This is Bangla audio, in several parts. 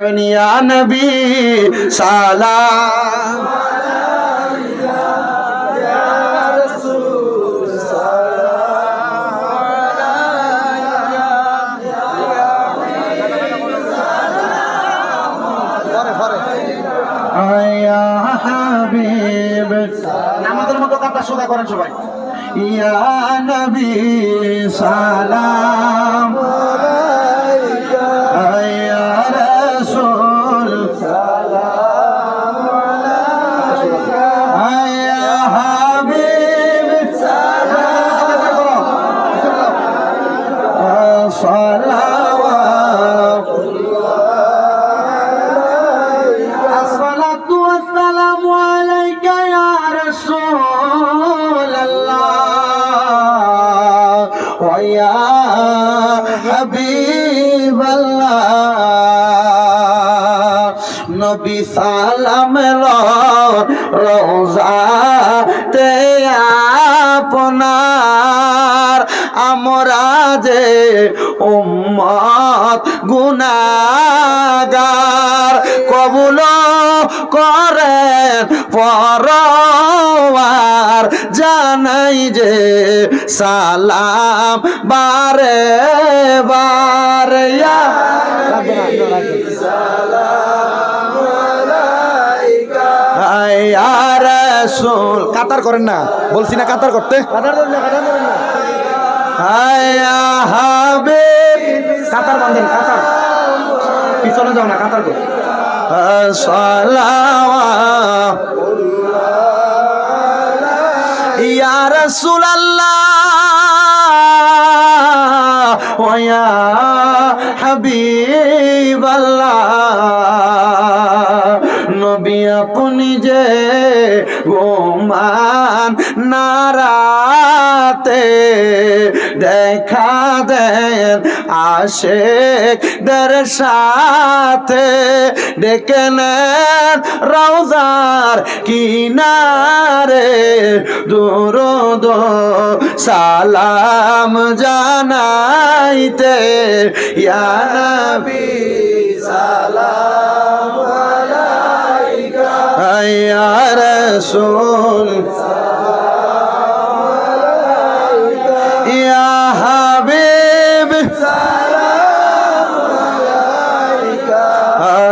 ইয়া হাবিব। আমাদের মতো কথা সোজা করেন সবাই। ইয়া নবী সালাম। ইয়া یا حبیب اللہ نبی سالم لو روزہ تے اپنا আমরা যে উম্মত গুনাগার কবুল করেন পরওয়ার জানাই যে সালাম বারে বারে ইয়া ইয়া কাতার করেন না বলছি না কাতার করতে কাতার কাতার করেন না হাবিব কাতার। পিছনে যাও না, কাতার কর ইয়া ওয়া হাবিবাল্লাহ। নবী আপনি যে গোমান নারাতে দেখা দেন আশেকদের সাথে ডেকে নেন রওজার কিনারে। দুরুদ সালাম জানাইতে, ইয়া নবী, সালাম আলাইকা, ইয়া রাসূল।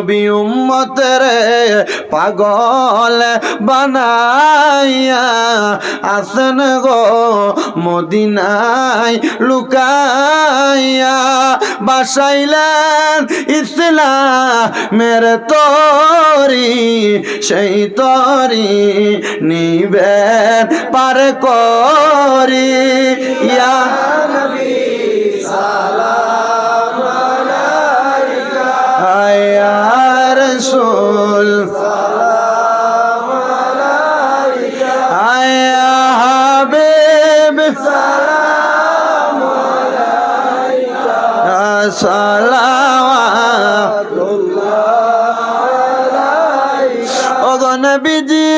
নবী উম্মতের পাগল বানাইয়া আসন গো মদিনায় লুকাইয়া। বাসাইলেন ইসলামের তরি, সেই তরি নিবেন পার করি। ইয়া নবীজি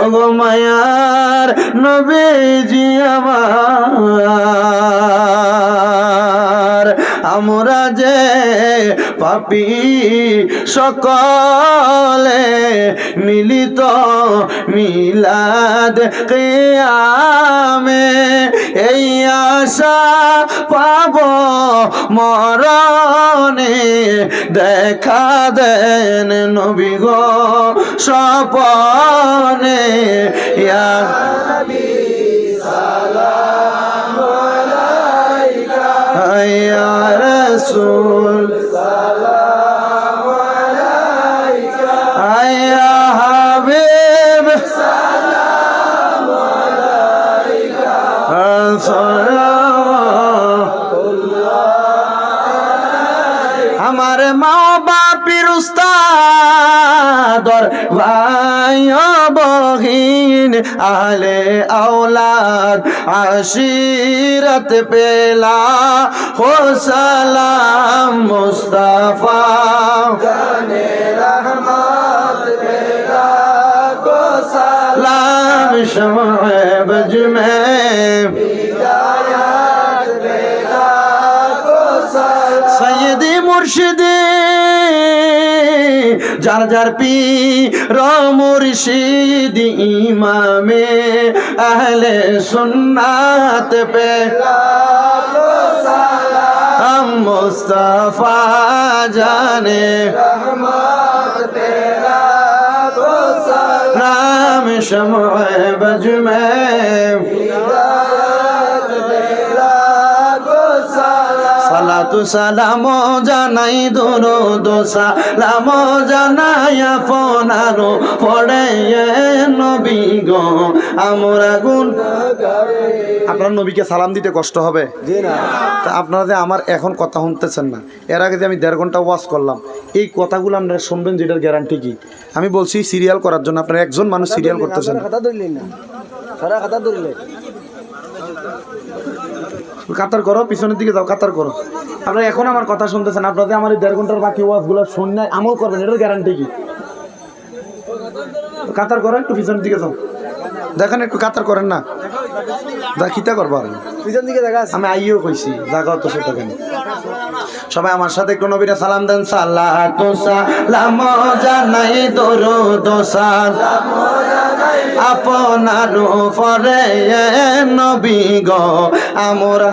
ওগো মায়ার নবীজি আমার। আমরা যে পাপি সকলে মিলিত মিলাদ কেয়ামে, এই আশা পাব মরণে। দেখা দেন নবী গো স্বপনে, ইয়া আমার মা বাপির উস্তাদর ভাই বহিন আলে আওলাদ আশিরত পেলা। হো সালাম মুস্তাফা। জানে রহমত পেলা। মুর্শিদে, যার যার পি রমুর্শিদ ইমামে আহলে সুন্নাত পে। সালাম মুস্তাফা জানে। রহমত সময় বজমে সালাতু সালাম জানাই দোরো দোসা লাম জানাই আপনারো পড়ে নবী গো। আমরা গুণ আপনার নবীকে সালাম দিতে কষ্ট হবে? তা আপনারা যে আমার এখন কথা শুনতেছেন না এর আগে যে আমি দেড় ঘণ্টা ওয়াশ করলাম এই কথাগুলো আপনারা শুনবেন যেটার গ্যারান্টি কি? আমি বলছি সিরিয়াল করার জন্য আপনারা একজন মানুষ সিরিয়াল করতেছেন। ধরলেন না। ধরলে কাতার করো পিছনের দিকে যাও কাতার করো। আপনারা এখন আমার কথা শুনতেছেন আপনাদের আমার এই দেড় ঘণ্টার বাকি ওয়াজগুলো শুনে আমল করবেন এটার গ্যারান্টি কি? কাতার করো একটু পিছনের দিকে যাও। দেখেন একটু কাতার করেন না। যা খিতা করব আর পিছন দিকে দেখা আমি আইও কইছি জাগাও তো সেটা কেন? সবাই আমার সাথে একটু নবীরা সালাম দেন সাল্লাহ তো সালাম জানাই দরো দোসাল আপনার পরে নবী গো, আমরা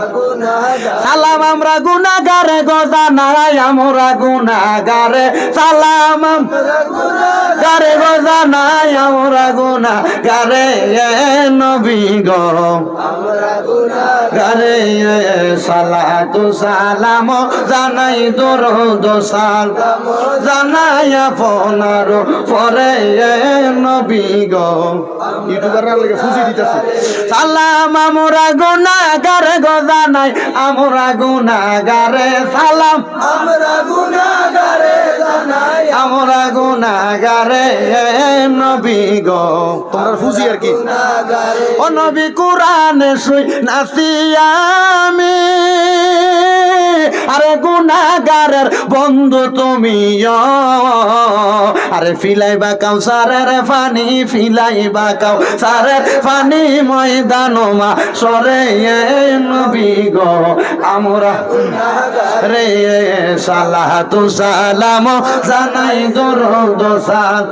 সালাম, আমরা গুনাগারে গো, জানাই আমরা গুনাগারে সালাম গারে গো, জানাই আমরা গুনাগারে নবী গো। গারে সালাতু সালাম, জানাই দর দোসাল জানাই আপনার পরে নবী গো। ইউটিউবার লাগে ফুসি দিতেছে। সালাম, আমরা গুনাগার গো জানাই, আমরা গুনাগারে সালাম। আমরা গুনাহগারে জানাই আমরা গুনাগারে নবী গো। তোমরা ফুসি আর কি? ও নবী কোরআনে শুই নাসি আমি। আরে গুনাগারের বন্ধু তুমি আরে ফিলাইবা কাউ সারের ফানি ফিলাইবা কাউ সারের ফানি ময়দান মা সরে নবী গো। আমরা রে সালাহ তু সালাম জানাই দর দোসাল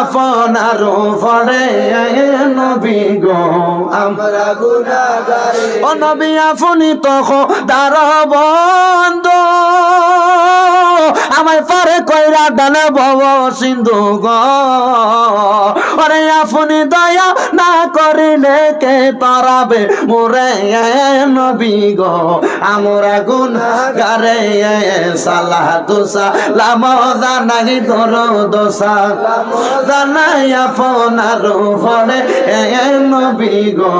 আপনার ফরে নবী গো। আমরা গুণাগার ও নবী আফনি তো দার বন্ধ। আমায় পারে কইরা ডালে ভব সিন্ধু গো। ওরে আপনি দয়া না করিলে কে তরাবে মোরে নবী গো। আমরা গুন গারে সালাহ দোসা লাম জানাই দর দোসা জানাই আপনার ফলে নবী গো।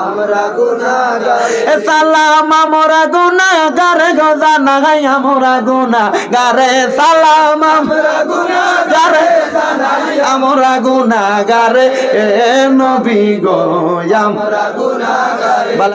আমরা গুনাহগারে এ সালাম আমরা গুনা গারে গো জানাই আমরা গুনা গারে সালাম আমরা গুনা গারে গুনা গারে এ নবী গো আমরা গুনাহগারে বালা